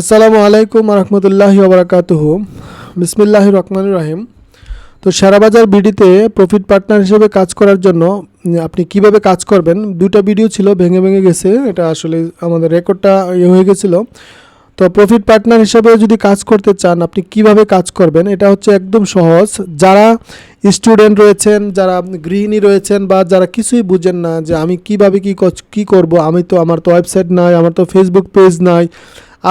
আসসালামু আলাইকুম রহমতুল্লাহি ওবরাকাতুহ বিসমিল্লাহ রহমান রাহিম। তো সারাবাজার বিডিতে প্রফিট পার্টনার হিসেবে কাজ করার জন্য আপনি কীভাবে কাজ করবেন? দুটা ভিডিও ছিল, ভেঙে ভেঙে গেছে। এটা আসলে আমাদের রেকর্ডটা ইয়ে হয়ে গেছিল। তো প্রফিট পার্টনার হিসেবে যদি কাজ করতে চান, আপনি কীভাবে কাজ করবেন? এটা হচ্ছে একদম সহজ। যারা স্টুডেন্ট রয়েছেন, যারা গৃহিণী রয়েছেন বা যারা কিছুই বুঝেন না যে আমি কীভাবে কি কি করব, আমি তো, আমার তো ওয়েবসাইট নাই, আমার তো ফেসবুক পেজ নাই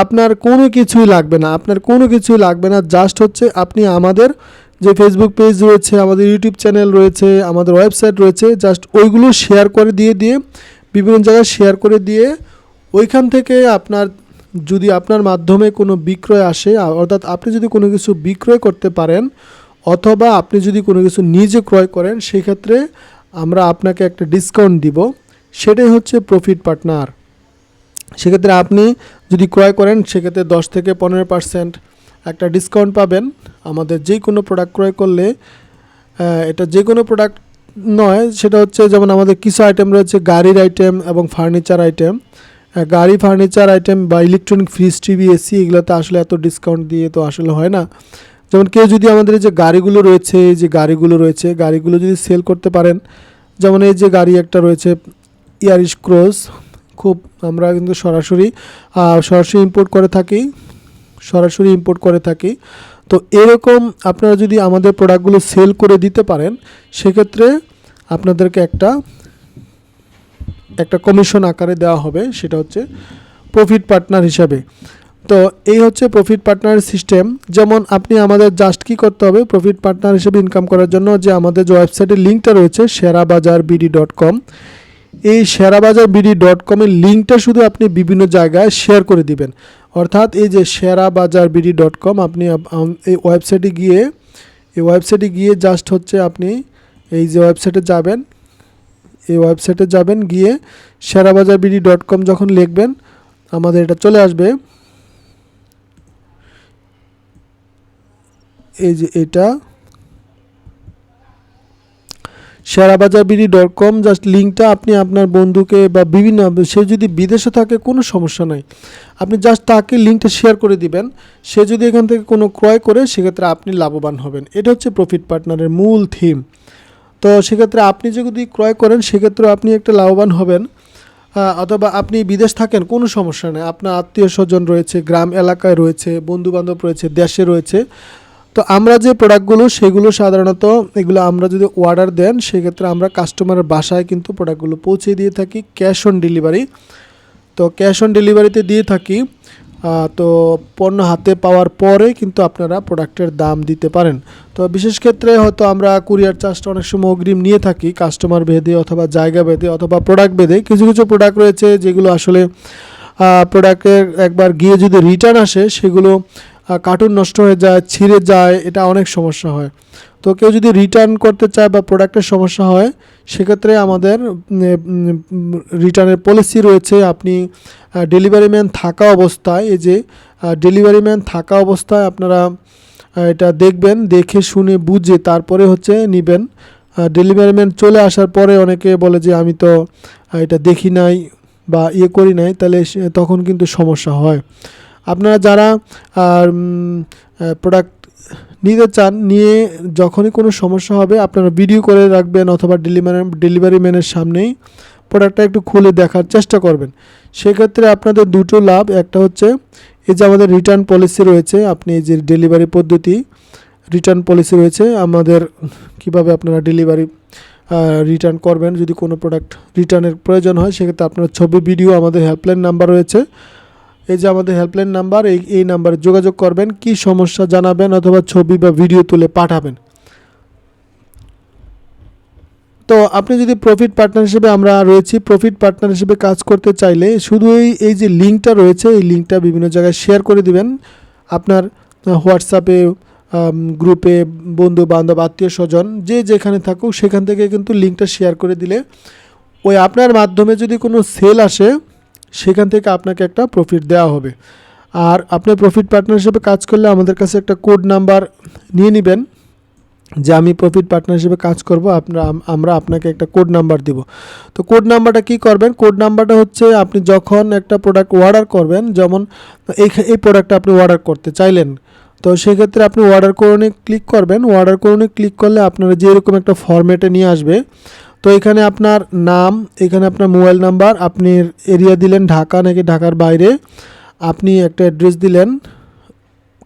আপনার কোনো কিছুই লাগবে না। আপনার কোনো কিছুই লাগবে না। জাস্ট হচ্ছে আপনি আমাদের যে ফেসবুক পেজ রয়েছে, আমাদের ইউটিউব চ্যানেল রয়েছে, আমাদের ওয়েবসাইট রয়েছে, জাস্ট ওইগুলো শেয়ার করে দিয়ে দিয়ে, বিভিন্ন জায়গায় শেয়ার করে দিয়ে, ওইখান থেকে আপনার যদি আপনার মাধ্যমে কোনো বিক্রয় আসে, অর্থাৎ আপনি যদি কোনো কিছু বিক্রয় করতে পারেন, অথবা আপনি যদি কোনো কিছু নিজে ক্রয় করেন, সেক্ষেত্রে আমরা আপনাকে একটা ডিসকাউন্ট দিব। সেটাই হচ্ছে প্রফিট পার্টনার সেক্ষেত্রে আপনি যদি ক্রয় করেন, সেক্ষেত্রে দশ থেকে পনেরো পার্সেন্ট একটা ডিসকাউন্ট পাবেন। আমাদের যে কোনো প্রোডাক্ট ক্রয় করলে এটা যে কোনো প্রোডাক্ট নয়, সেটা হচ্ছে যেমন আমাদের কিছু আইটেম রয়েছে, গাড়ির আইটেম এবং ফার্নিচার আইটেম গাড়ি ফার্নিচার আইটেম বা ইলেকট্রনিক ফ্রিজ টিভি এসি এগুলোতে আসলে এত ডিসকাউন্ট দিয়ে তো আসলে হয় না। যেমন কেউ যদি আমাদের যে গাড়িগুলো রয়েছে, এই যে গাড়িগুলো রয়েছে, গাড়িগুলো যদি সেল করতে পারেন, যেমন এই যে গাড়ি একটা রয়েছে ইয়ারিশ ক্রোজ খুব আমরা কিন্তু সরাসরি সরাসরি ইম্পোর্ট করে থাকি, সরাসরি ইম্পোর্ট করে থাকি। তো এরকম আপনারা যদি আমাদের প্রোডাক্টগুলো সেল করে দিতে পারেন, সেক্ষেত্রে আপনাদেরকে একটা একটা কমিশন আকারে দেওয়া হবে, সেটা হচ্ছে প্রফিট পার্টনার হিসাবে। তো এই হচ্ছে প্রফিট পার্টনার সিস্টেম যেমন আপনি আমাদের জাস্ট কি করতে হবে প্রফিট পার্টনার হিসেবে ইনকাম করার জন্য যে আমাদের যে ওয়েবসাইটের লিঙ্কটা রয়েছে সেরা বাজার বিডি ডট কম এই সেরাবাজার বিডি ডট কমের লিঙ্কটা শুধু আপনি বিভিন্ন জায়গায় শেয়ার করে দিবেন। অর্থাৎ এই যে সেরা বাজার বিডি ডট কম আপনি এই ওয়েবসাইটে গিয়ে, এই ওয়েবসাইটে গিয়ে জাস্ট হচ্ছে আপনি এই যে ওয়েবসাইটে যাবেন, এই ওয়েবসাইটে যাবেন, গিয়ে সেরাবাজার বিডি ডট কম যখন লিখবেন, আমাদের এটা চলে আসবে। এই যে এটা Sheyarabazar BD dot com just লিঙ্কটা আপনি আপনার বন্ধুকে বা বিভিন্ন, সে যদি বিদেশে থাকে কোনো সমস্যা নাই। আপনি জাস্ট তাকে লিঙ্কটা শেয়ার করে দিবেন। সে যদি এখান থেকে কোনো ক্রয় করে, সেক্ষেত্রে আপনি লাভবান হবেন। এটা হচ্ছে প্রফিট পার্টনারের মূল থিম তো সেক্ষেত্রে আপনি যদি ক্রয় করেন সেক্ষেত্রে আপনি একটা লাভবান হবেন। অথবা আপনি বিদেশ থাকেন, কোনো সমস্যা নেই। আপনার আত্মীয় স্বজন রয়েছে, গ্রাম এলাকায় রয়েছে বন্ধু বান্ধব রয়েছে, দেশে রয়েছে। তো আমরা যে প্রোডাক্টগুলো সেগুলো সাধারণত এগুলো আমরা যদি অর্ডার দেন, সেক্ষেত্রে আমরা কাস্টমারের বাসায় কিন্তু প্রোডাক্টগুলো পৌঁছে দিয়ে থাকি ক্যাশ অন ডেলিভারি তো ক্যাশ অন ডেলিভারিতে দিয়ে থাকি তো পণ্য হাতে পাওয়ার পরে কিন্তু আপনারা প্রোডাক্টের দাম দিতে পারেন। তো বিশেষ ক্ষেত্রে হয়তো আমরা কুরিয়ার চার্জটা অনেক সময় অগ্রিম নিয়ে থাকি কাস্টমার ভেদে অথবা জায়গা ভেদে অথবা প্রোডাক্ট ভেদে কিছু কিছু প্রোডাক্ট রয়েছে যেগুলো আসলে প্রোডাক্টের একবার গিয়ে যদি রিটার্ন আসে, সেগুলো কার্টুন নষ্ট হয়ে যায়, ছিঁড়ে যায়, এটা অনেক সমস্যা হয়। তো কেউ যদি রিটার্ন করতে চায় বা প্রোডাক্টের সমস্যা হয়, সেক্ষেত্রে আমাদের রিটার্নের পলিসি রয়েছে। আপনি ডেলিভারি ম্যান থাকা অবস্থায়, এই যে ডেলিভারি ম্যান থাকা অবস্থায় আপনারা এটা দেখবেন, দেখে শুনে বুঝে তারপরে হচ্ছে নেবেন। ডেলিভারি ম্যান চলে আসার পরে অনেকে বলে যে, আমি তো এটা দেখি নাই বা ইয়ে করি নাই। তাহলে তখন কিন্তু সমস্যা হয়। আপনারা যারা প্রোডাক্ট নিতে চান, নিয়ে যখনই কোনো সমস্যা হবে, আপনারা ভিডিও করে রাখবেন অথবা ডেলিভারি ডেলিভারি ম্যানের সামনেই প্রোডাক্টটা একটু খুলে দেখার চেষ্টা করবেন। সেক্ষেত্রে আপনাদের দুটো লাভ, একটা হচ্ছে এই যে আমাদের রিটার্ন পলিসি রয়েছে, আপনি যে ডেলিভারি পদ্ধতি রিটার্ন পলিসি রয়েছে, আমাদের কীভাবে আপনারা ডেলিভারি রিটার্ন করবেন, যদি কোনো প্রোডাক্ট রিটার্নের প্রয়োজন হয়, সেক্ষেত্রে আপনার ছবি ভিডিও আমাদের হেল্পলাইন নাম্বার রয়েছে। এই যে আমাদের হেল্পলাইন নাম্বার এই এই নাম্বারে যোগাযোগ করবেন, কি সমস্যা জানাবেন অথবা ছবি বা ভিডিও তুলে পাঠাবেন। তো আপনি যদি প্রফিট পার্টনার হিসেবে আমরা রয়েছি প্রফিট পার্টনার হিসেবে কাজ করতে চাইলে শুধু এই এই যে লিঙ্কটা রয়েছে, এই লিঙ্কটা বিভিন্ন জায়গায় শেয়ার করে দিবেন। আপনার হোয়াটসঅ্যাপে গ্রুপে বন্ধু বান্ধব আত্মীয় স্বজন, যে যেখানে থাকুক, সেখান থেকে কিন্তু লিঙ্কটা শেয়ার করে দিলে ওই আপনার মাধ্যমে যদি কোনো সেল আসে সেখান থেকে আপনাকে একটা প্রফিট দেওয়া হবে। আর আপনি প্রফিট পার্টনার হিসেবে কাজ করলে আমাদের কাছে একটা কোড নাম্বার নিয়ে নেবেন, যে আমি প্রফিট পার্টনার হিসেবে কাজ করব আপনারা আমরা আপনাকে একটা কোড নাম্বার দিব। তো কোড নাম্বারটা কি করবেন? কোড নাম্বারটা হচ্ছে আপনি যখন একটা প্রোডাক্ট অর্ডার করবেন, যেমন এই এই প্রোডাক্টটা আপনি অর্ডার করতে চাইলেন, তো সেক্ষেত্রে আপনি অর্ডার করুনে ক্লিক করবেন। অর্ডার করুনে ক্লিক করলে আপনারা যেরকম একটা ফরম্যাটে নিয়ে আসবে তো এখানে আপনার নাম, এখানে আপনার মোবাইল নাম্বার, আপনি এরিয়া দিলেন ঢাকা নাকি ঢাকার বাইরে, আপনি একটা অ্যাড্রেস দিলেন,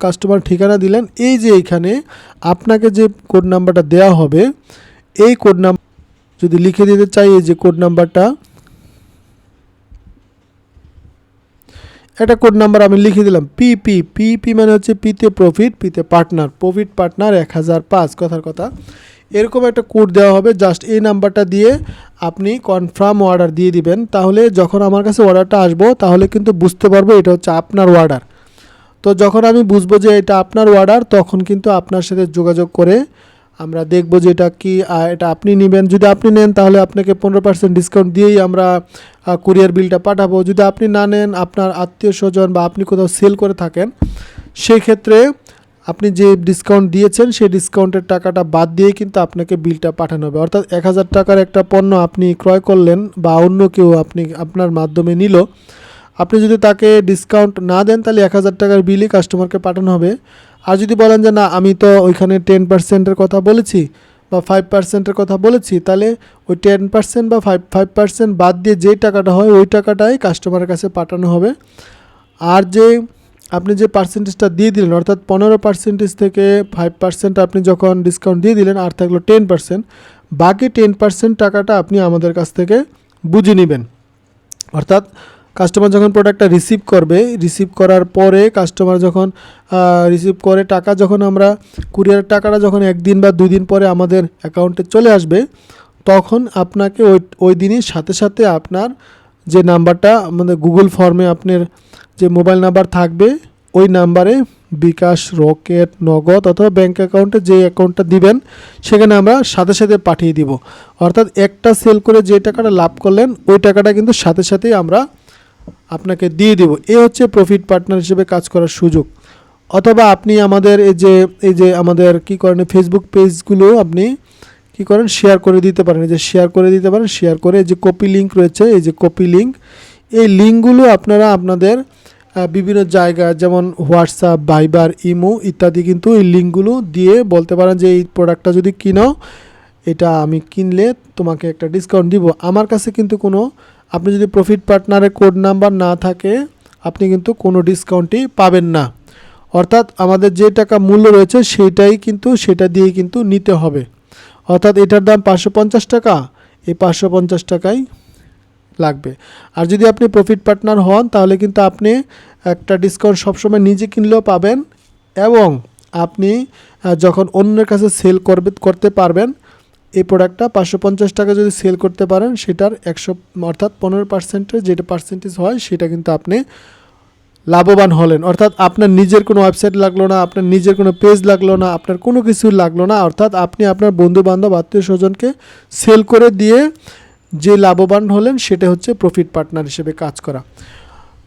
কাস্টমার ঠিকানা দিলেন, এই যে এইখানে আপনাকে যে কোড নাম্বারটা দেওয়া হবে, এই কোড নাম্বার যদি লিখে দিতে চাই, এই যে কোড নাম্বারটা। একটা কোড নাম্বার আমি লিখে দিলাম পি পি পি পি মানে হচ্ছে পিতে প্রফিট পিতে পার্টনার প্রফিট পার্টনার এক হাজার পাঁচ, কথার কথা। এরকম একটা কোড দেওয়া হবে জাস্ট এই নাম্বারটা দিয়ে আপনি কনফার্ম অর্ডার দিয়ে দিবেন। তাহলে যখন আমার কাছে অর্ডারটা আসব, তাহলে কিন্তু বুঝতে পারব এটা হচ্ছে আপনার অর্ডার তো যখন আমি বুঝব যে এটা আপনার অর্ডার তখন কিন্তু আপনার সাথে যোগাযোগ করে আমরা দেখব যে এটা কি এটা আপনি নেবেন। যদি আপনি নেন, তাহলে আপনাকে পনেরো পার্সেন্ট ডিসকাউন্ট দিয়েই আমরা কুরিয়ার বিলটা পাঠাবো। যদি আপনি না নেন, আপনার আত্মীয় স্বজন বা আপনি কোথাও সেল করে থাকেন সেই ক্ষেত্রে আপনি যে ডিসকাউন্ট দিয়েছেন, সেই ডিসকাউন্টের টাকাটা বাদ দিয়ে কিন্তু আপনাকে বিলটা পাঠানো হবে। অর্থাৎ এক হাজার টাকার একটা পণ্য আপনি ক্রয় করলেন বা অন্য কেউ আপনি, আপনার মাধ্যমে নিল, আপনি যদি তাকে ডিসকাউন্ট না দেন, তাহলে এক হাজার টাকার বিলই কাস্টমারকে পাঠানো হবে। আর যদি বলেন যে, না, আমি তো ওইখানে টেন পার্সেন্টের কথা বলেছি বা ফাইভ পার্সেন্টের কথা বলেছি, তাহলে ওই টেন পার্সেন্ট বা ফাইভ ফাইভ পার্সেন্ট বাদ দিয়ে যেই টাকাটা হয়, ওই টাকাটাই কাস্টমারের কাছে পাঠানো হবে। আর যে আপনি যে পার্সেন্টেজটা দিয়ে দিলেন, অর্থাৎ পনেরো পার্সেন্টেজ থেকে ফাইভ পার্সেন্ট আপনি যখন ডিসকাউন্ট দিয়ে দিলেন, আর থাকল টেন পার্সেন্ট বাকি টেন পার্সেন্ট টাকাটা আপনি আমাদের কাছ থেকে বুঝে নেবেন। অর্থাৎ কাস্টমার যখন প্রোডাক্টটা রিসিভ করবে রিসিভ করার পরে কাস্টমার যখন রিসিভ করে টাকা যখন আমরা কুরিয়ার টাকাটা যখন একদিন বা দুই দিন পরে আমাদের অ্যাকাউন্টে চলে আসবে, তখন আপনাকে ওই ওই দিনই সাথে সাথে আপনার যে নাম্বারটা আমাদের গুগল ফর্মে আপনার যে মোবাইল নাম্বার থাকবে, ওই নাম্বারে বিকাশ, রকেট, নগদ অথবা ব্যাঙ্ক অ্যাকাউন্টে যে অ্যাকাউন্টটা দিবেন, সেখানে আমরা সাথে সাথে পাঠিয়ে দিব। অর্থাৎ একটা সেল করে যে টাকাটা লাভ করলেন, ওই টাকাটা কিন্তু সাথে সাথেই আমরা আপনাকে দিয়ে দেব। এ হচ্ছে প্রফিট পার্টনার হিসেবে কাজ করার সুযোগ। অথবা আপনি আমাদের এই যে এই যে আমাদের কী করেন ফেসবুক পেজগুলো আপনি কি করেন? শেয়ার করে দিতে পারেন। এই যে শেয়ার করে দিতে পারেন শেয়ার করে এই যে কপি লিঙ্ক রয়েছে, এই যে কপি লিঙ্ক এই লিঙ্কগুলো আপনারা আপনাদের বিভিন্ন জায়গা যেমন হোয়াটসঅ্যাপ ভাইবার ইমো ইত্যাদি কিন্তু এই লিঙ্কগুলো দিয়ে বলতে পারেন যে এই প্রোডাক্টটা যদি কিনো এটা আমি কিনলে তোমাকে একটা ডিসকাউন্ট দিব। আমার কাছে কিন্তু কোনো, আপনি যদি প্রফিট পার্টনারের কোড নাম্বার না থাকে, আপনি কিন্তু কোনো ডিসকাউন্টই পাবেন না। অর্থাৎ আমাদের যে টাকা মূল্য রয়েছে সেটাই কিন্তু, সেটা দিয়ে কিন্তু নিতে হবে। অর্থাৎ এটার দাম পাঁচশো পঞ্চাশ টাকা। এই পাঁচশো পঞ্চাশ টাকাই লাগবে। আর যদি আপনি প্রফিট পার্টনার হন, তাহলে কিন্তু আপনি একটা ডিসকাউন্ট সবসময় নিজে কিনলেও পাবেন এবং আপনি যখন অন্যের কাছে সেল করবে, করতে পারবেন, এই প্রোডাক্টটা পাঁচশো পঞ্চাশ টাকা যদি সেল করতে পারেন, সেটার একশো, অর্থাৎ পনেরো পার্সেন্টের যেটা পার্সেন্টেজ হয়, সেটা কিন্তু আপনি লাভবান হলেন। অর্থাৎ আপনার নিজের কোনো ওয়েবসাইট লাগল না, আপনার নিজের কোনো পেজ লাগল না, আপনার কোনো কিছু লাগল না, অর্থাৎ আপনি আপনার বন্ধু বান্ধব আত্মীয় স্বজনকে সেল করে দিয়ে যে লাভবান হলেন, সেটা হচ্ছে প্রফিট পার্টনার হিসেবে কাজ করা।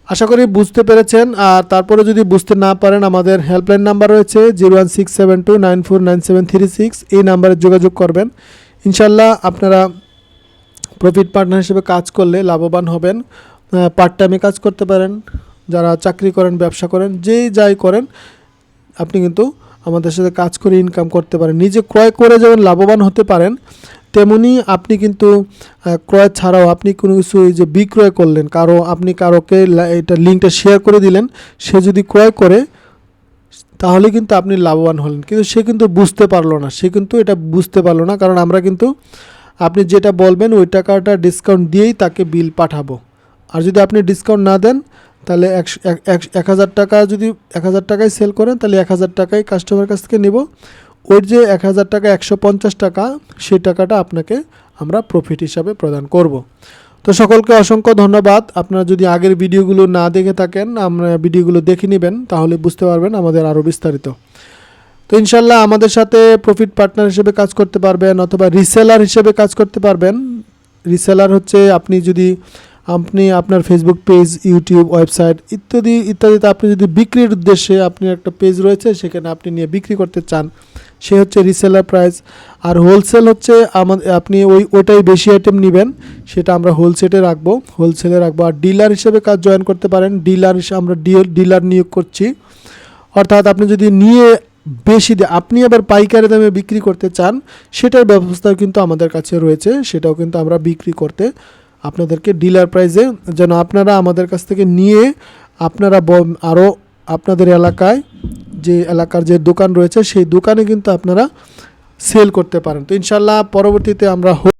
আশা করি বুঝতে পেরেছেন। আর তারপরে যদি বুঝতে না পারেন, আমাদের হেল্পলাইন নাম্বার রয়েছে zero one six seven two nine four nine seven three six. এই নাম্বারে যোগাযোগ করবেন। ইনশাল্লাহ আপনারা প্রফিট পার্টনার হিসেবে কাজ করলে লাভবান হবেন। পার্ট টাইমে কাজ করতে পারেন। যারা চাকরি করেন, ব্যবসা করেন, যেই যাই করেন, আপনি কিন্তু আমাদের সাথে কাজ করে ইনকাম করতে পারেন। নিজে ক্রয় করে যেমন লাভবান হতে পারেন, তেমনি আপনি কিন্তু ক্রয় ছাড়াও আপনি কোনো কিছু যে বিক্রয় করলেন, কারও আপনি কারোকে এটা লিঙ্কটা শেয়ার করে দিলেন, সে যদি ক্রয় করে, তাহলে কিন্তু আপনি লাভবান হলেন। কিন্তু সে কিন্তু বুঝতে পারল না, সে কিন্তু এটা বুঝতে পারল না, কারণ আমরা কিন্তু, আপনি যেটা বলবেন, ওই টাকাটা ডিসকাউন্ট দিয়েই তাকে বিল পাঠাবো। আর যদি আপনি ডিসকাউন্ট না দেন তাহলে এক হাজার টাকা যদি এক হাজার টাকায় সেল করেন, তাহলে এক হাজার টাকায় কাস্টমার কাছ থেকে নেব। ওই যে এক হাজার টাকা, একশো পঞ্চাশ টাকা সেই টাকাটা আপনাকে আমরা প্রফিট হিসাবে প্রদান করব। তো সকলকে অসংখ্য ধন্যবাদ। আপনারা যদি আগের ভিডিওগুলো না দেখে থাকেন, আমরা ভিডিওগুলো দেখে নেবেন, তাহলে বুঝতে পারবেন আমাদের আরও বিস্তারিত। তো ইনশাল্লাহ আমাদের সাথে প্রফিট পার্টনার হিসেবে কাজ করতে পারবেন, অথবা রিসেলার হিসেবে কাজ করতে পারবেন। রিসেলার হচ্ছে আপনি যদি আপনি আপনার ফেসবুক পেজ ইউটিউব ওয়েবসাইট ইত্যাদি, ইত্যাদিতে আপনি যদি বিক্রির উদ্দেশ্যে আপনি একটা পেজ রয়েছে, সেখানে আপনি নিয়ে বিক্রি করতে চান, সে হচ্ছে রিসেলার প্রাইস আর হোলসেল হচ্ছে আমাদের আপনি ওই ওটাই বেশি আইটেম নেবেন, সেটা আমরা হোলসেলে রাখব। হোলসেলে রাখব। আর ডিলার হিসেবে কাজ জয়েন করতে পারেন। ডিলার হিসেবে আমরা ডিলার নিয়োগ করছি। অর্থাৎ আপনি যদি নিয়ে বেশি আপনি আবার পাইকারি দামে বিক্রি করতে চান, সেটার ব্যবস্থাও কিন্তু আমাদের কাছে রয়েছে। সেটাও কিন্তু আমরা বিক্রি করতে আপনাদেরকে ডিলার প্রাইজে যেন আপনারা আমাদের কাছ থেকে নিয়ে আপনারা আরও আপনাদের এলাকায় যে এলাকার যে দোকান রয়েছে, সেই দোকানে কিন্তু আপনারা সেল করতে পারেন। তো ইনশাল্লাহ পরবর্তীতে আমরা